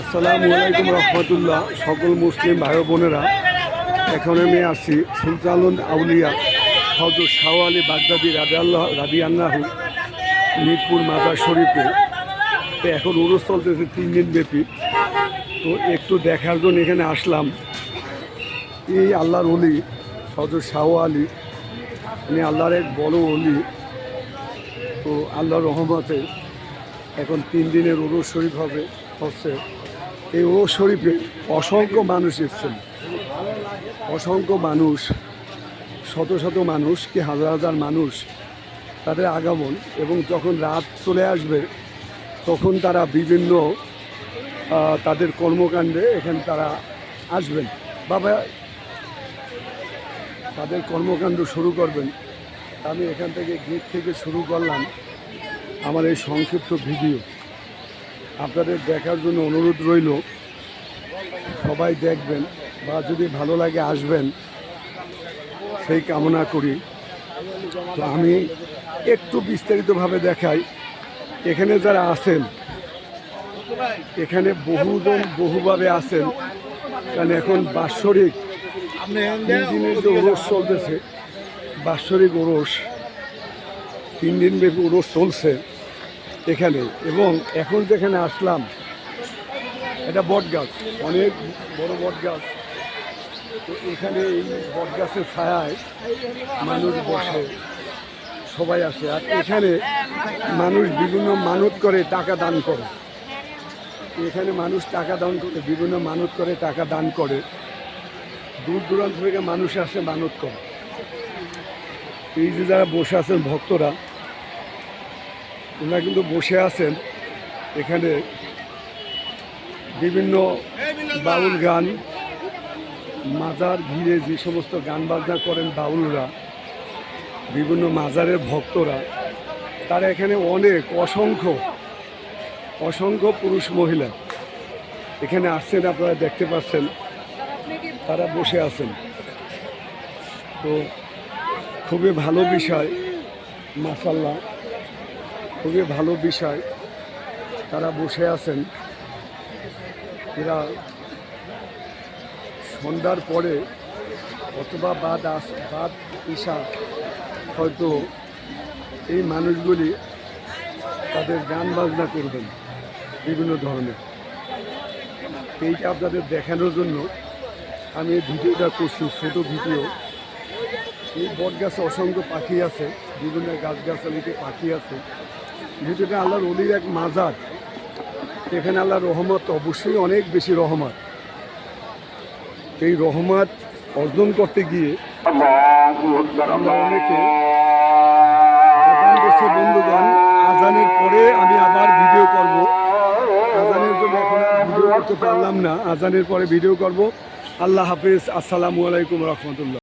আসসালামু আলাইকুম রহমতুল্লাহ। সকল মুসলিম ভাই বোনেরা, এখন আমি আসি সুলতানুল আউলিয়া হজর শাহ আলী বাগদাদি রাজি আল্লাহ রাজি আল্লাহু মিরপুর মাজার শরীফে। তো এখন উরস চলতেছে তিন দিন ব্যাপী। তো একটু দেখার জন্য এখানে আসলাম। এই আল্লাহর অলি হজর শাহ আলী উনি আল্লাহর এক বড় অলি তো আল্লাহর রহমতে এখন তিন দিনের উরুস শরীফ হবে, হচ্ছে এই ও শরীফে, অসংখ্য মানুষ এসছেন। অসংখ্য মানুষ, শত শত মানুষ কি হাজার হাজার মানুষ তাদের আগমন এবং যখন রাত চলে আসবে, তখন তারা বিভিন্ন তাদের কর্মকাণ্ডে এখানে তারা আসবেন। বাবা, তাদের কর্মকাণ্ড শুরু করবেন। আমি এখান থেকে গেট থেকে শুরু করলাম আমার এই সংক্ষিপ্ত ভিডিও। আপনাদের দেখার জন্য অনুরোধ রইল, সবাই দেখবেন বা যদি ভালো লাগে আসবেন, সেই কামনা করি। তো আমি একটু বিস্তারিতভাবে দেখাই, এখানে যারা আছেন, এখানে বহুজন বহুভাবে আছেন, কারণ এখন বাৎসরিক তিন দিনের যে ওরস চলতেছে, বাৎসরিক ওরস, তিন দিন ব্যাপী ওরস চলছে। এখানে। এবং এখন যেখানে আসলাম, এটা বট গাছ, অনেক বড় বট গাছ। তো এখানে এই বট গাছের ছায়ায় মানুষ বসে, সবাই আসে। আর এখানে মানুষ বিভিন্ন মানত করে টাকা দান করে। এখানে মানুষ টাকা দান করে, বিভিন্ন মানত করে টাকা দান করে। দূর দূরান্ত থেকে মানুষ আসে মানত করে। এই যে যারা বসে আছেন ভক্তরা ওনারা কিন্তু বসে আছেন। এখানে বিভিন্ন বাউল গান, মাজার ঘিরে যে সমস্ত গান বাজনা করেন বাউলরা, বিভিন্ন মাজারের ভক্তরা, তারা এখানে অনেক অসংখ্য অসংখ্য পুরুষ মহিলা এখানে আসছেন, আপনারা দেখতে পাচ্ছেন, তারা বসে আছেন। তো খুবই ভালো বিষয় মাসাল্লাহ খুবই ভালো বিষয়। তারা বসে আছেন। এরা সন্ধ্যার পরে অথবা বাদ আস, বাদ ঈশা হয়তো এই মানুষগুলি তাদের গান বাজনা করবেন বিভিন্ন ধরনের। এইটা আপনাদের দেখানোর জন্য আমি এই ভিডিওটা করছি ছোট ভিডিও এই বট গাছে অসংখ্য পাখি আছে, বিভিন্ন গাছ গাছালিতে পাখি আছে। যেহেতু আল্লাহর অলির এক মাজার। এখানে আল্লাহর রহমত অবশ্যই অনেক বেশি রহমত। এই রহমত অর্জন করতে গিয়ে আমরা অনেকে বন্ধুগণ, আজানের পরে আমি আবার ভিডিও করব। আজানের জন্য এখন ভিডিও করতে পারলাম না। আজানের পরে ভিডিও করব। আল্লাহ হাফিজ। আসসালামু আলাইকুম রহমতুল্লাহ।